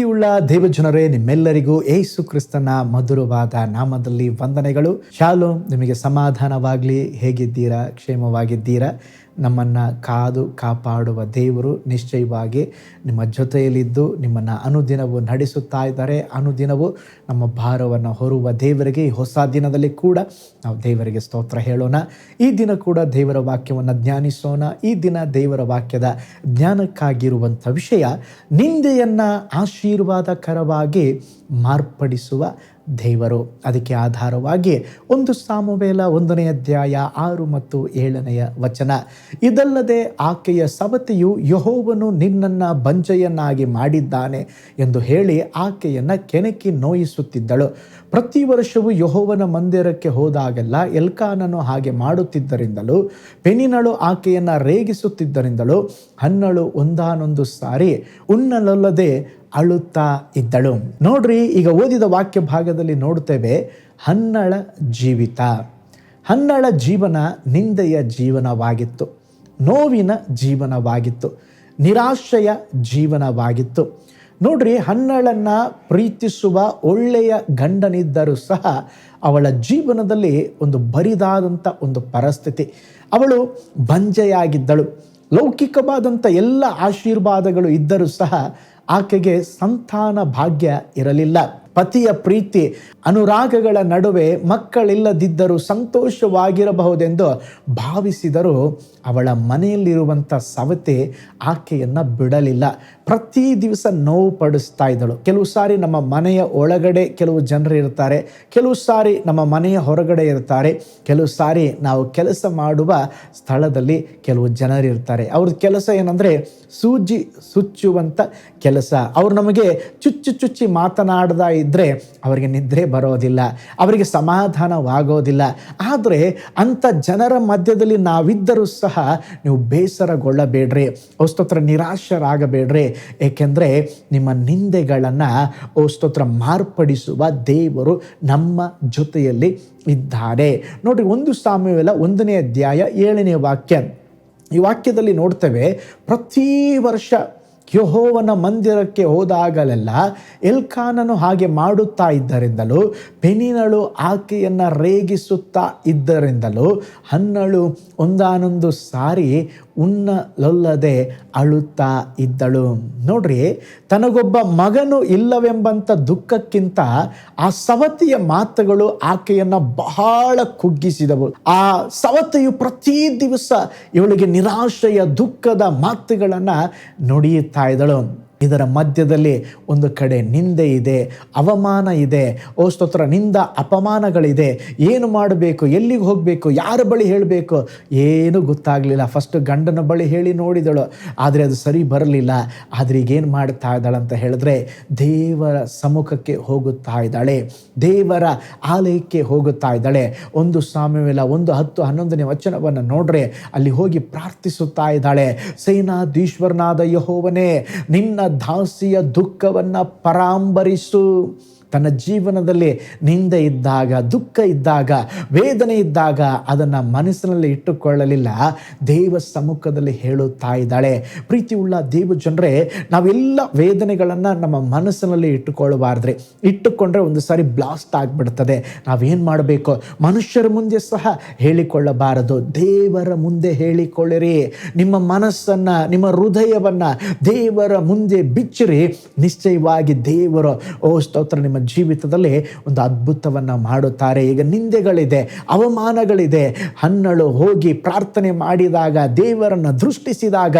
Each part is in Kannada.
ಪ್ರೀತಿಯುಳ್ಳ ದೇವಜನರೇ, ನಿಮ್ಮೆಲ್ಲರಿಗೂ ಏಸು ಕ್ರಿಸ್ತನ ಮಧುರವಾದ ನಾಮದಲ್ಲಿ ವಂದನೆಗಳು. ಶಾಲು ನಿಮಗೆ ಸಮಾಧಾನವಾಗಲಿ. ಹೇಗಿದ್ದೀರಾ? ಕ್ಷೇಮವಾಗಿದ್ದೀರಾ? ನಮ್ಮನ್ನು ಕಾದು ಕಾಪಾಡುವ ದೇವರು ನಿಶ್ಚಯವಾಗಿ ನಿಮ್ಮ ಜೊತೆಯಲ್ಲಿದ್ದು, ನಿಮ್ಮನ್ನು ಅನುದಿನವು ನಡೆಸುತ್ತಾ ಇದ್ದಾರೆ. ಅನುದಿನವು ನಮ್ಮ ಭಾರವನ್ನು ಹೊರುವ ದೇವರಿಗೆ, ಈ ಹೊಸ ದಿನದಲ್ಲಿ ಕೂಡ ನಾವು ದೇವರಿಗೆ ಸ್ತೋತ್ರ ಹೇಳೋಣ. ಈ ದಿನ ಕೂಡ ದೇವರ ವಾಕ್ಯವನ್ನು ಧ್ಯಾನಿಸೋಣ. ಈ ದಿನ ದೇವರ ವಾಕ್ಯದ ಜ್ಞಾನಕ್ಕಾಗಿರುವಂಥ ವಿಷಯ, ನಿಂದೆಯನ್ನು ಆಶೀರ್ವಾದಕರವಾಗಿ ಮಾರ್ಪಡಿಸುವ ದೇವರು. ಅದಕ್ಕೆ ಆಧಾರವಾಗಿ ಒಂದು ಸಾಮುವೇಲ ಒಂದನೇ ಅಧ್ಯಾಯ ಆರು ಮತ್ತು ಏಳನೆಯ ವಚನ. ಇದಲ್ಲದೆ ಆಕೆಯ ಸವತಿಯು ಯಹೋವನು ನಿನ್ನನ್ನು ಬಂಜೆಯನ್ನಾಗಿ ಮಾಡಿದ್ದಾನೆ ಎಂದು ಹೇಳಿ ಆಕೆಯನ್ನು ಕೆಣಕಿ ನೋಯಿಸುತ್ತಿದ್ದಳು. ಪ್ರತಿ ವರ್ಷವೂ ಯಹೋವನ ಮಂದಿರಕ್ಕೆ ಹೋದಾಗೆಲ್ಲ ಎಲ್ಕಾನನು ಹಾಗೆ ಮಾಡುತ್ತಿದ್ದರಿಂದಲೂ, ಪೆನಿನಳು ಆಕೆಯನ್ನು ರೇಗಿಸುತ್ತಿದ್ದರಿಂದಲೂ, ಹನ್ನಳು ಒಂದಾನೊಂದು ಸಾರಿ ಉಣ್ಣಲಲ್ಲದೆ ಅಳುತ್ತಾ ಇದ್ದಳು. ನೋಡ್ರಿ, ಈಗ ಓದಿದ ವಾಕ್ಯ ಭಾಗದಲ್ಲಿ ನೋಡ್ತೇವೆ, ಹನ್ನಳ ಜೀವಿತ. ಹನ್ನಳ ಜೀವನ ನಿಂದೆಯ ಜೀವನವಾಗಿತ್ತು. ನೋವಿನ ಜೀವನವಾಗಿತ್ತು. ನಿರಾಶೆಯ ಜೀವನವಾಗಿತ್ತು. ನೋಡ್ರಿ, ಹನ್ನಳನ್ನು ಪ್ರೀತಿಸುವ ಒಳ್ಳೆಯ ಗಂಡನಿದ್ದರೂ ಸಹ ಅವಳ ಜೀವನದಲ್ಲಿ ಒಂದು ಬರಿದಾದಂಥ ಒಂದು ಪರಿಸ್ಥಿತಿ. ಅವಳು ಬಂಜೆಯಾಗಿದ್ದಳು. ಲೌಕಿಕವಾದಂಥ ಎಲ್ಲ ಆಶೀರ್ವಾದಗಳು ಇದ್ದರೂ ಸಹ ಆಕೆಗೆ ಸಂತಾನ ಭಾಗ್ಯ ಇರಲಿಲ್ಲ. ಪತಿಯ ಪ್ರೀತಿ, ಅನುರಾಗಗಳ ನಡುವೆ ಮಕ್ಕಳಿಲ್ಲದಿದ್ದರೂ ಸಂತೋಷವಾಗಿರಬಹುದೆಂದು ಭಾವಿಸಿದರೂ ಅವಳ ಮನೆಯಲ್ಲಿರುವಂಥ ಸವತೆ ಆಕೆಯನ್ನು ಬಿಡಲಿಲ್ಲ. ಪ್ರತಿ ದಿವಸ ನೋವು ಪಡಿಸ್ತಾ ಇದ್ದಳು. ಕೆಲವು ಸಾರಿ ನಮ್ಮ ಮನೆಯ ಒಳಗಡೆ ಕೆಲವು ಜನರು ಇರ್ತಾರೆ, ಕೆಲವು ಸಾರಿ ನಮ್ಮ ಮನೆಯ ಹೊರಗಡೆ ಇರ್ತಾರೆ, ಕೆಲವು ಸಾರಿ ನಾವು ಕೆಲಸ ಮಾಡುವ ಸ್ಥಳದಲ್ಲಿ ಕೆಲವು ಜನರಿರ್ತಾರೆ ಅವ್ರ ಕೆಲಸ ಏನಂದರೆ ಸೂಜಿ ಸುಚ್ಚುವಂಥ ಕೆಲಸ. ಅವ್ರು ನಮಗೆ ಚುಚ್ಚು ಚುಚ್ಚಿ ಮಾತನಾಡದ ಇದ್ದರೆ ಅವರಿಗೆ ನಿದ್ರೆ ಬರೋದಿಲ್ಲ, ಅವರಿಗೆ ಸಮಾಧಾನವಾಗೋದಿಲ್ಲ. ಆದರೆ ಅಂಥ ಜನರ ಮಧ್ಯದಲ್ಲಿ ನಾವಿದ್ದರೂ ಸಹ ನೀವು ಬೇಸರಗೊಳ್ಳಬೇಡ್ರಿ ಸ್ತೋತ್ರ ನಿರಾಶರಾಗಬೇಡ್ರಿ. ಏಕೆಂದರೆ ನಿಮ್ಮ ನಿಂದೆಗಳನ್ನು ಸ್ತೋತ್ರ ಮಾರ್ಪಡಿಸುವ ದೇವರು ನಮ್ಮ ಜೊತೆಯಲ್ಲಿ ಇದ್ದಾರೆ ನೋಡಿ, ಒಂದು ಸಾಮ್ಯವೆಲ್ಲ ಒಂದನೇ ಅಧ್ಯಾಯ ಏಳನೇ ವಾಕ್ಯ. ಈ ವಾಕ್ಯದಲ್ಲಿ ನೋಡ್ತೇವೆ, ಪ್ರತಿ ವರ್ಷ ಯಹೋವನ ಮಂದಿರಕ್ಕೆ ಹೋದಾಗಲೆಲ್ಲ ಎಲ್ಕಾನನು ಹಾಗೆ ಮಾಡುತ್ತಾ ಇದ್ದರಿಂದಲೂ ಪೆನಿನಳು ಆಕೆಯನ್ನು ರೇಗಿಸುತ್ತಾ ಇದ್ದರಿಂದಲೂ ಹನ್ನಳು ಒಂದಾನೊಂದು ಸಾರಿ ಉಣ್ಣಲೊಲ್ಲದೆ ಅಳುತ್ತಾ ಇದ್ದಳು. ನೋಡ್ರಿ, ತನಗೊಬ್ಬ ಮಗನು ಇಲ್ಲವೆಂಬಂಥ ದುಃಖಕ್ಕಿಂತ ಆ ಸವತಿಯ ಮಾತುಗಳು ಆಕೆಯನ್ನು ಬಹಳ ಕುಗ್ಗಿಸಿದವು. ಆ ಸವತೆಯು ಪ್ರತಿ ದಿವಸ ಇವಳಿಗೆ ನಿರಾಶೆಯ ದುಃಖದ ಮಾತುಗಳನ್ನು ನುಡಿಯುತ್ತಾ ಇದ್ದಳು ಇದರ ಮಧ್ಯದಲ್ಲಿ ಒಂದು ಕಡೆ ನಿಂದೆ ಇದೆ, ಅವಮಾನ ಇದೆ. ಓ ಸ್ತೋತ್ರ, ನಿಂದ ಅಪಮಾನಗಳಿದೆ. ಏನು ಮಾಡಬೇಕು, ಎಲ್ಲಿಗೆ ಹೋಗಬೇಕು, ಯಾರ ಬಳಿ ಹೇಳಬೇಕು? ಏನೂ ಗೊತ್ತಾಗಲಿಲ್ಲ. ಫಸ್ಟ್ ಗಂಡನ ಬಳಿ ಹೇಳಿ ನೋಡಿದಳು. ಆದರೆ ಅದು ಸರಿ ಬರಲಿಲ್ಲ. ಆದರೆ ಈಗೇನು ಮಾಡ್ತಾ ಇದ್ದಾಳೆ ಅಂತ ಹೇಳಿದ್ರೆ, ದೇವರ ಸಮ್ಮುಖಕ್ಕೆ ಹೋಗುತ್ತಾ ಇದ್ದಾಳೆ. ದೇವರ ಆಲಯಕ್ಕೆ ಹೋಗುತ್ತಾ ಇದ್ದಾಳೆ. ಒಂದು ಸಾಮ್ಯವೆಲ್ಲ ಒಂದು ಹತ್ತು ಹನ್ನೊಂದನೇ ವಚನವನ್ನು ನೋಡ್ರೆ ಅಲ್ಲಿ ಹೋಗಿ ಪ್ರಾರ್ಥಿಸುತ್ತಾ ಇದ್ದಾಳೆ. ಸೇನಾಧೀಶ್ವರನಾದ ಯಹೋವನೇ, ನಿನ್ನ ದಾಸಿಯ ದುಃಖವನ್ನು ಪರಾಂಬರಿಸು. ತನ್ನ ಜೀವನದಲ್ಲಿ ನಿಂದೆ ಇದ್ದಾಗ, ದುಃಖ ಇದ್ದಾಗ, ವೇದನೆ ಇದ್ದಾಗ ಅದನ್ನು ಮನಸ್ಸಿನಲ್ಲಿ ಇಟ್ಟುಕೊಳ್ಳಲಿಲ್ಲ. ದೇವ ಸಮ್ಮುಖದಲ್ಲಿ ಹೇಳುತ್ತಾ ಇದ್ದಾಳೆ. ಪ್ರೀತಿಯುಳ್ಳ ದೇವ ಜನರೇ, ನಾವೆಲ್ಲ ವೇದನೆಗಳನ್ನು ನಮ್ಮ ಮನಸ್ಸಿನಲ್ಲಿ ಇಟ್ಟುಕೊಳ್ಳಬಾರ್ದ್ರೆ. ಇಟ್ಟುಕೊಂಡ್ರೆ ಒಂದು ಸಾರಿ ಬ್ಲಾಸ್ಟ್ ಆಗಿಬಿಡ್ತದೆ. ನಾವೇನು ಮಾಡಬೇಕು? ಮನುಷ್ಯರ ಮುಂದೆ ಸಹ ಹೇಳಿಕೊಳ್ಳಬಾರದು. ದೇವರ ಮುಂದೆ ಹೇಳಿಕೊಳ್ಳಿರಿ. ನಿಮ್ಮ ಮನಸ್ಸನ್ನು, ನಿಮ್ಮ ಹೃದಯವನ್ನು ದೇವರ ಮುಂದೆ ಬಿಚ್ಚಿರಿ. ನಿಶ್ಚಯವಾಗಿ ದೇವರು, ಓ ಸ್ತೋತ್ರ, ನಿಮ್ಮ ಜೀವಿತದಲ್ಲಿ ಒಂದು ಅದ್ಭುತವನ್ನು ಮಾಡುತ್ತಾರೆ. ಈಗ ನಿಂದೆಗಳಿದೆ ಅವಮಾನಗಳಿದೆ. ಹನ್ನಳು ಹೋಗಿ ಪ್ರಾರ್ಥನೆ ಮಾಡಿದಾಗ ದೇವರನ್ನು ದೃಷ್ಟಿಸಿದಾಗ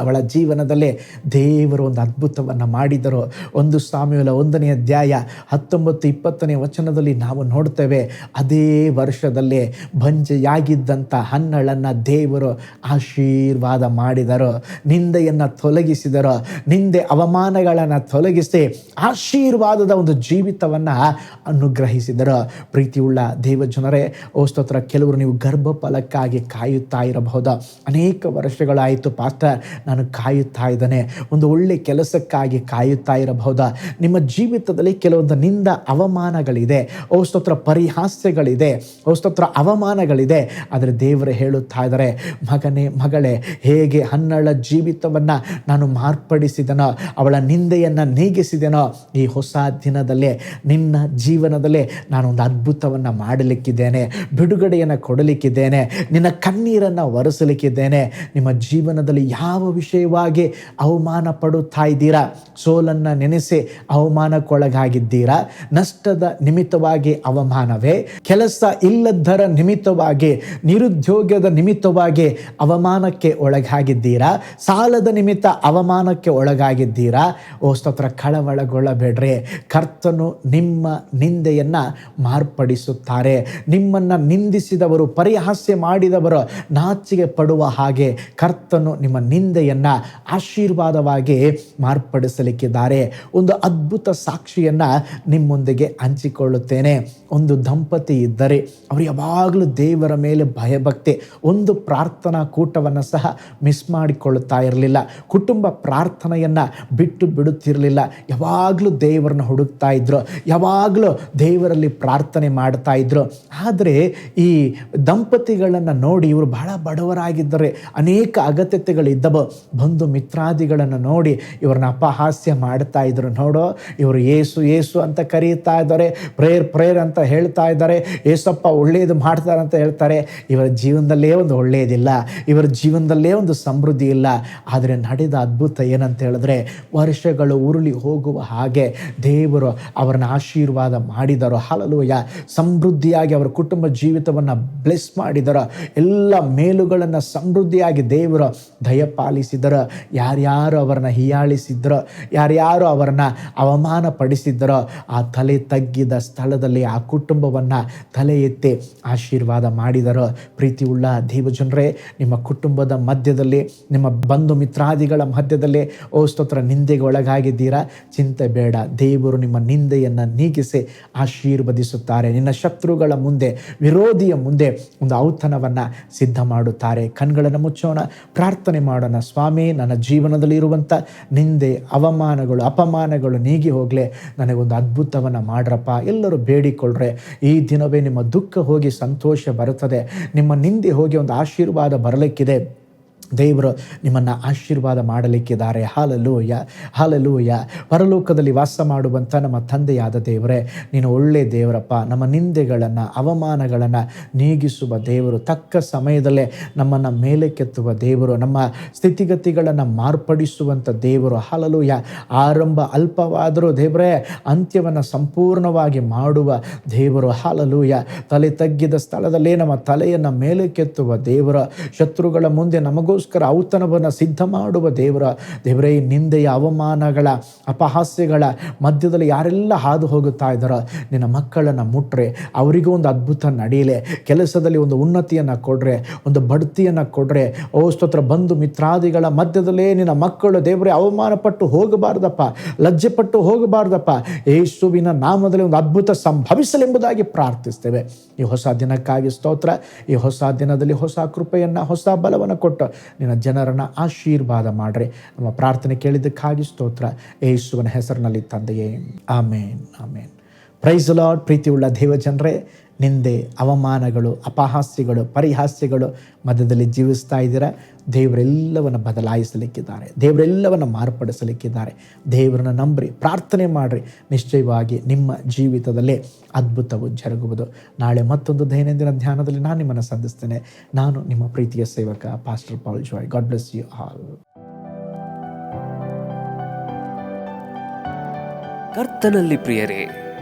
ಅವಳ ಜೀವನದಲ್ಲೇ ದೇವರು ಒಂದು ಅದ್ಭುತವನ್ನು ಮಾಡಿದರು. ಒಂದು ಸಾಮ್ಯಲ ಒಂದನೇ ಅಧ್ಯಾಯ ಹತ್ತೊಂಬತ್ತು ಇಪ್ಪತ್ತನೇ ವಚನದಲ್ಲಿ ನಾವು ನೋಡ್ತೇವೆ, ಅದೇ ವರ್ಷದಲ್ಲೇ ಭಂಜೆಯಾಗಿದ್ದಂಥ ಹನ್ನಳನ್ನು ದೇವರು ಆಶೀರ್ವಾದ ಮಾಡಿದರು. ನಿಂದೆಯನ್ನು ತೊಲಗಿಸಿದರು. ನಿಂದೆ ಅವಮಾನಗಳನ್ನು ತೊಲಗಿಸಿ ಆಶೀರ್ವಾದದ ಒಂದು ಜೀವಿತವನ್ನು ಅನುಗ್ರಹಿಸಿದರು. ಪ್ರೀತಿಯುಳ್ಳ ದೇವಜನರೇ, ಓ ಸ್ತೋತ್ರ, ಕೆಲವರು ನೀವು ಗರ್ಭಫಲಕ್ಕಾಗಿ ಕಾಯುತ್ತಾ ಇರಬಹುದು. ಅನೇಕ ವರ್ಷಗಳಾಯಿತು ಪಾಸ್ಟರ್ ನಾನು ಕಾಯುತ್ತಾ ಇದ್ದಾನೆ. ಒಂದು ಒಳ್ಳೆ ಕೆಲಸಕ್ಕಾಗಿ ಕಾಯುತ್ತಾ ಇರಬಹುದಾ? ನಿಮ್ಮ ಜೀವಿತದಲ್ಲಿ ಕೆಲವೊಂದು ನಿಂದ ಅವಮಾನಗಳಿದೆ. ಔಸ್ತೋತ್ರ ಪರಿಹಾಸ್ಯಗಳಿದೆ. ಔಸ್ತೋತ್ರ ಅವಮಾನಗಳಿದೆ. ಆದರೆ ದೇವರು ಹೇಳುತ್ತಾ ಇದ್ದಾರೆ, ಮಗನೇ, ಮಗಳೇ, ಹೇಗೆ ಹನ್ನಳ ಜೀವಿತವನ್ನು ನಾನು ಮಾರ್ಪಡಿಸಿದನೋ, ಅವಳ ನಿಂದೆಯನ್ನು ನೀಗಿಸಿದೆನೋ, ಈ ಹೊಸ ದಿನದಲ್ಲೇ, ನಿನ್ನ ಜೀವನದಲ್ಲೇ ನಾನು ಒಂದು ಅದ್ಭುತವನ್ನು ಮಾಡಲಿಕ್ಕಿದ್ದೇನೆ, ಬಿಡುಗಡೆಯನ್ನು ಕೊಡಲಿಕ್ಕಿದ್ದೇನೆ, ನಿನ್ನ ಕಣ್ಣೀರನ್ನು ಒರೆಸಲಿಕ್ಕಿದ್ದೇನೆ, ನಿಮ್ಮ ಜೀವನದಲ್ಲಿ ಯಾವ ವಿಷಯವಾಗಿ ಅವಮಾನ ಪಡುತ್ತಾ ಇದ್ದೀರಾ ಸೋಲನ್ನು ನೆನೆಸಿ ಅವಮಾನಕ್ಕೊಳಗಾಗಿದ್ದೀರಾ? ನಷ್ಟದ ನಿಮಿತ್ತವಾಗಿ ಅವಮಾನವೇ? ಕೆಲಸ ಇಲ್ಲದರ ನಿಮಿತ್ತವಾಗಿ, ನಿರುದ್ಯೋಗದ ನಿಮಿತ್ತವಾಗಿ ಅವಮಾನಕ್ಕೆ ಒಳಗಾಗಿದ್ದೀರಾ? ಸಾಲದ ನಿಮಿತ್ತ ಅವಮಾನಕ್ಕೆ ಒಳಗಾಗಿದ್ದೀರಾ? ಓ ಸ್ತೋತ್ರ, ಕಳವಳಗೊಳ್ಳಬೇಡ್ರಿ. ಕರ್ತನು ನಿಮ್ಮ ನಿಂದೆಯನ್ನು ಮಾರ್ಪಡಿಸುತ್ತಾರೆ. ನಿಮ್ಮನ್ನು ನಿಂದಿಸಿದವರು, ಪರಿಹಾಸ್ಯ ಮಾಡಿದವರು ನಾಚಿಗೆ ಪಡುವ ಹಾಗೆ ಕರ್ತನು ನಿಮ್ಮ ನಿಂದೆಯನ್ನು ಆಶೀರ್ವಾದವಾಗಿ ಮಾರ್ಪಡಿಸಲಿಕ್ಕಿದ್ದಾರೆ. ಒಂದು ಅದ್ಭುತ ಸಾಕ್ಷಿಯನ್ನು ನಿಮ್ಮೊಂದಿಗೆ ಹಂಚಿಕೊಳ್ಳುತ್ತೇನೆ. ಒಂದು ದಂಪತಿ ಇದ್ದರೆ ಅವರು ಯಾವಾಗಲೂ ದೇವರ ಮೇಲೆ ಭಯಭಕ್ತಿ, ಒಂದು ಪ್ರಾರ್ಥನಾ ಕೂಟವನ್ನು ಸಹ ಮಿಸ್ ಮಾಡಿಕೊಳ್ಳುತ್ತಾ ಇರಲಿಲ್ಲ. ಕುಟುಂಬ ಪ್ರಾರ್ಥನೆಯನ್ನು ಬಿಟ್ಟು ಬಿಡುತ್ತಿರಲಿಲ್ಲ. ಯಾವಾಗಲೂ ದೇವರನ್ನ ಹುಡುಕ್ತಾ ಇದ್ರು, ಯಾವಾಗಲೂ ದೇವರಲ್ಲಿ ಪ್ರಾರ್ಥನೆ ಮಾಡ್ತಾ ಇದ್ರು. ಆದರೆ ಈ ದಂಪತಿಗಳನ್ನು ನೋಡಿ ಇವರು ಬಹಳ ಬಡವರಾಗಿದ್ದರೆ. ಅನೇಕ ಅಗತ್ಯತೆಗಳಿದ್ದವು. ಬಂಧು ಮಿತ್ರಾದಿಗಳನ್ನು ನೋಡಿ ಇವ್ರನ್ನ ಅಪಹಾಸ್ಯ ಮಾಡ್ತಾ ಇದ್ರು. ನೋಡೋ, ಇವರು ಏಸು ಏಸು ಅಂತ ಕರೀತಾ ಇದ್ದಾರೆ, ಪ್ರೇಯರ್ ಪ್ರೇಯರ್ ಅಂತ ಹೇಳ್ತಾ ಇದ್ದಾರೆ, ಏಸಪ್ಪ ಒಳ್ಳೆಯದು ಮಾಡ್ತಾರೆ ಅಂತ ಹೇಳ್ತಾರೆ. ಇವರ ಜೀವನದಲ್ಲೇ ಒಂದು ಒಳ್ಳೆಯದಿಲ್ಲ ಇವರ ಜೀವನದಲ್ಲೇ ಒಂದು ಸಮೃದ್ಧಿ ಇಲ್ಲ. ಆದರೆ ನಡೆದ ಅದ್ಭುತ ಏನಂತ ಹೇಳಿದ್ರೆ, ವರ್ಷಗಳು ಉರುಳಿ ಹೋಗುವ ಹಾಗೆ ದೇವರು ಅವರನ್ನ ಆಶೀರ್ವಾದ ಮಾಡಿದರು. ಹಲಲುಯ ಸಮೃದ್ಧಿಯಾಗಿ ಅವರ ಕುಟುಂಬ ಜೀವಿತವನ್ನು ಬ್ಲೆಸ್ ಮಾಡಿದರು. ಎಲ್ಲ ಮೇಲುಗಳನ್ನು ಸಮೃದ್ಧಿಯಾಗಿ ದೇವರು ದಯಪಾಲಿಸಿದರು ಯಾರ್ಯಾರು ಅವರನ್ನ ಹೀಯಾಳಿಸಿದ್ರೋ, ಯಾರ್ಯಾರು ಅವರನ್ನ ಅವಮಾನ ಪಡಿಸಿದ್ದರೋ ಆ ತಲೆ ತಗ್ಗಿದ ಸ್ಥಳದಲ್ಲಿ ಆ ಕುಟುಂಬವನ್ನು ತಲೆ ಎತ್ತಿ ಆಶೀರ್ವಾದ ಮಾಡಿದರು ಪ್ರೀತಿಯುಳ್ಳ ದೇವಜನರೇ, ನಿಮ್ಮ ಕುಟುಂಬದ ಮಧ್ಯದಲ್ಲಿ, ನಿಮ್ಮ ಬಂಧು ಮಿತ್ರಾದಿಗಳ ಮಧ್ಯದಲ್ಲಿ, ಓ ಸ್ತೋತ್ರ ನಿಂದೆಗೆ ಒಳಗಾಗಿದ್ದೀರಾ? ಚಿಂತೆ ಬೇಡ, ದೇವರು ನಿಮ್ಮ ನಿಂದೆಯನ್ನು ನೀಗಿಸಿ ಆಶೀರ್ವದಿಸುತ್ತಾರೆ. ನಿನ್ನ ಶತ್ರುಗಳ ಮುಂದೆ, ವಿರೋಧಿಯ ಮುಂದೆ ಒಂದು ಔತಣವನ್ನು ಸಿದ್ಧ ಮಾಡುತ್ತಾರೆ ಕಣ್ಗಳನ್ನು ಮುಚ್ಚೋಣ, ಪ್ರಾರ್ಥನೆ ಮಾಡೋಣ. ಸ್ವಾಮಿ, ನನ್ನ ಜೀವನದಲ್ಲಿ ಇರುವಂಥ ನಿಂದೆ, ಅವಮಾನಗಳು, ಅಪಮಾನಗಳು ನೀಗಿ ಹೋಗಲೆ. ನನಗೊಂದು ಅದ್ಭುತವನ್ನು ಮಾಡ್ರಪ್ಪ, ಎಲ್ಲರೂ ಬೇಡಿಕೊಳ್ಳ್ರೆ ಈ ದಿನವೇ ನಿಮ್ಮ ದುಃಖ ಹೋಗಿ ಸಂತೋಷ ಬರುತ್ತದೆ. ನಿಮ್ಮ ನಿಂದೆ ಹೋಗಿ ಒಂದು ಆಶೀರ್ವಾದ ಬರಲಿಕ್ಕಿದೆ. ದೇವರು ನಿಮ್ಮನ್ನು ಆಶೀರ್ವಾದ ಮಾಡಲಿಕ್ಕಿದ್ದಾರೆ. Hallelujah hallelujah. ಪರಲೋಕದಲ್ಲಿ ವಾಸ ಮಾಡುವಂಥ ನಮ್ಮ ತಂದೆಯಾದ ದೇವರೇ, ನೀನು ಒಳ್ಳೆಯ ದೇವರಪ್ಪ. ನಮ್ಮ ನಿಂದೆಗಳನ್ನು, ಅವಮಾನಗಳನ್ನು ನೀಗಿಸುವ ದೇವರು, ತಕ್ಕ ಸಮಯದಲ್ಲೇ ನಮ್ಮನ್ನು ಮೇಲಕ್ಕೆತ್ತುವ ದೇವರು, ನಮ್ಮ ಸ್ಥಿತಿಗತಿಗಳನ್ನು ಮಾರ್ಪಡಿಸುವಂಥ ದೇವರು. ಹಾಲಲೂಯ. ಆರಂಭ ಅಲ್ಪವಾದರೂ ದೇವರೇ, ಅಂತ್ಯವನ್ನು ಸಂಪೂರ್ಣವಾಗಿ ಮಾಡುವ ದೇವರು. ಹಾಲಲೂಯ. ತಲೆ ತಗ್ಗಿದ ಸ್ಥಳದಲ್ಲೇ ನಮ್ಮ ತಲೆಯನ್ನು ಮೇಲಕ್ಕೆತ್ತುವ ದೇವರ. ಶತ್ರುಗಳ ಮುಂದೆ ನಮಗೂ ಗೋಸ್ಕರ ಔತಣವನ್ನು ಸಿದ್ಧ ಮಾಡುವ ದೇವರ, ದೇವರೇ, ನಿಂದೆಯ ಅವಮಾನಗಳ, ಅಪಹಾಸ್ಯಗಳ ಮಧ್ಯದಲ್ಲಿ ಯಾರೆಲ್ಲ ಹಾದು ಹೋಗುತ್ತಾ ಇದ್ದಾರೋ, ನಿನ್ನ ಮಕ್ಕಳನ್ನು ಮುಟ್ಟರೆ ಅವರಿಗೂ ಒಂದು ಅದ್ಭುತ ನಡೀಲೆ ಕೆಲಸದಲ್ಲಿ ಒಂದು ಉನ್ನತಿಯನ್ನು ಕೊಡ್ರೆ, ಒಂದು ಬಡ್ತಿಯನ್ನು ಕೊಡ್ರೆ, ಓ ಸ್ತೋತ್ರ, ಬಂಧು ಮಿತ್ರಾದಿಗಳ ಮಧ್ಯದಲ್ಲೇ ನಿನ್ನ ಮಕ್ಕಳು ದೇವರೇ ಅವಮಾನ ಪಟ್ಟು ಹೋಗಬಾರ್ದಪ್ಪ, ಲಜ್ಜೆಪಟ್ಟು ಹೋಗಬಾರ್ದಪ್ಪ, ಯೇಸುವಿನ ನಾಮದಲ್ಲಿ ಒಂದು ಅದ್ಭುತ ಸಂಭವಿಸಲೆಂಬುದಾಗಿ ಪ್ರಾರ್ಥಿಸ್ತೇವೆ. ಈ ಹೊಸ ದಿನಕ್ಕಾಗಿ ಸ್ತೋತ್ರ, ಈ ಹೊಸ ದಿನದಲ್ಲಿ ಹೊಸ ಕೃಪೆಯನ್ನು, ಹೊಸ ಬಲವನ್ನು ಕೊಟ್ಟು ನಿನ್ನ ಜನರನ್ನು ಆಶೀರ್ವಾದ ಮಾಡ್ರಿ. ನಮ್ಮ ಪ್ರಾರ್ಥನೆ ಕೇಳಿದ್ದಕ್ಕಾಗಿ ಸ್ತೋತ್ರ. ಯೇಸುವನ ಹೆಸರಿನಲ್ಲಿ ತಂದೆಯೇ. ಆಮೇನ್ ಆಮೇನ್. ಪ್ರೈಸ್ ಲಾರ್ಡ್ ಪ್ರೀತಿಯುಳ್ಳ ದೇವಜನರೇ ನಿಂದೆ, ಅವಮಾನಗಳು, ಅಪಹಾಸ್ಯಗಳು, ಪರಿಹಾಸ್ಯಗಳು ಮಧ್ಯದಲ್ಲಿ ಜೀವಿಸ್ತಾ ಇದ್ದೀರ? ದೇವರೆಲ್ಲವನ್ನು ಬದಲಾಯಿಸಲಿಕ್ಕಿದ್ದಾರೆ. ದೇವರೆಲ್ಲವನ್ನು ಮಾರ್ಪಡಿಸಲಿಕ್ಕಿದ್ದಾರೆ. ದೇವರನ್ನು ನಂಬ್ರಿ, ಪ್ರಾರ್ಥನೆ ಮಾಡಿರಿ. ನಿಶ್ಚಯವಾಗಿ ನಿಮ್ಮ ಜೀವಿತದಲ್ಲೇ ಅದ್ಭುತವು ಜರುಗುವುದು. ನಾಳೆ ಮತ್ತೊಂದು ದೈನಂದಿನ ಧ್ಯಾನದಲ್ಲಿ ನಾನು ನಿಮ್ಮನ್ನು ಸಂಧಿಸ್ತೇನೆ. ನಾನು ನಿಮ್ಮ ಪ್ರೀತಿಯ ಸೇವಕ pastor Paul Joy God bless you all ಕರ್ತನಲ್ಲಿ ಪ್ರಿಯರೇ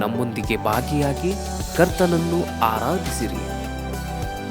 ನಮ್ಮೊಂದಿಗೆ ಭಾಗಿಯಾಗಿ ಕರ್ತನನ್ನು ಆರಾಧಿಸಿರಿ.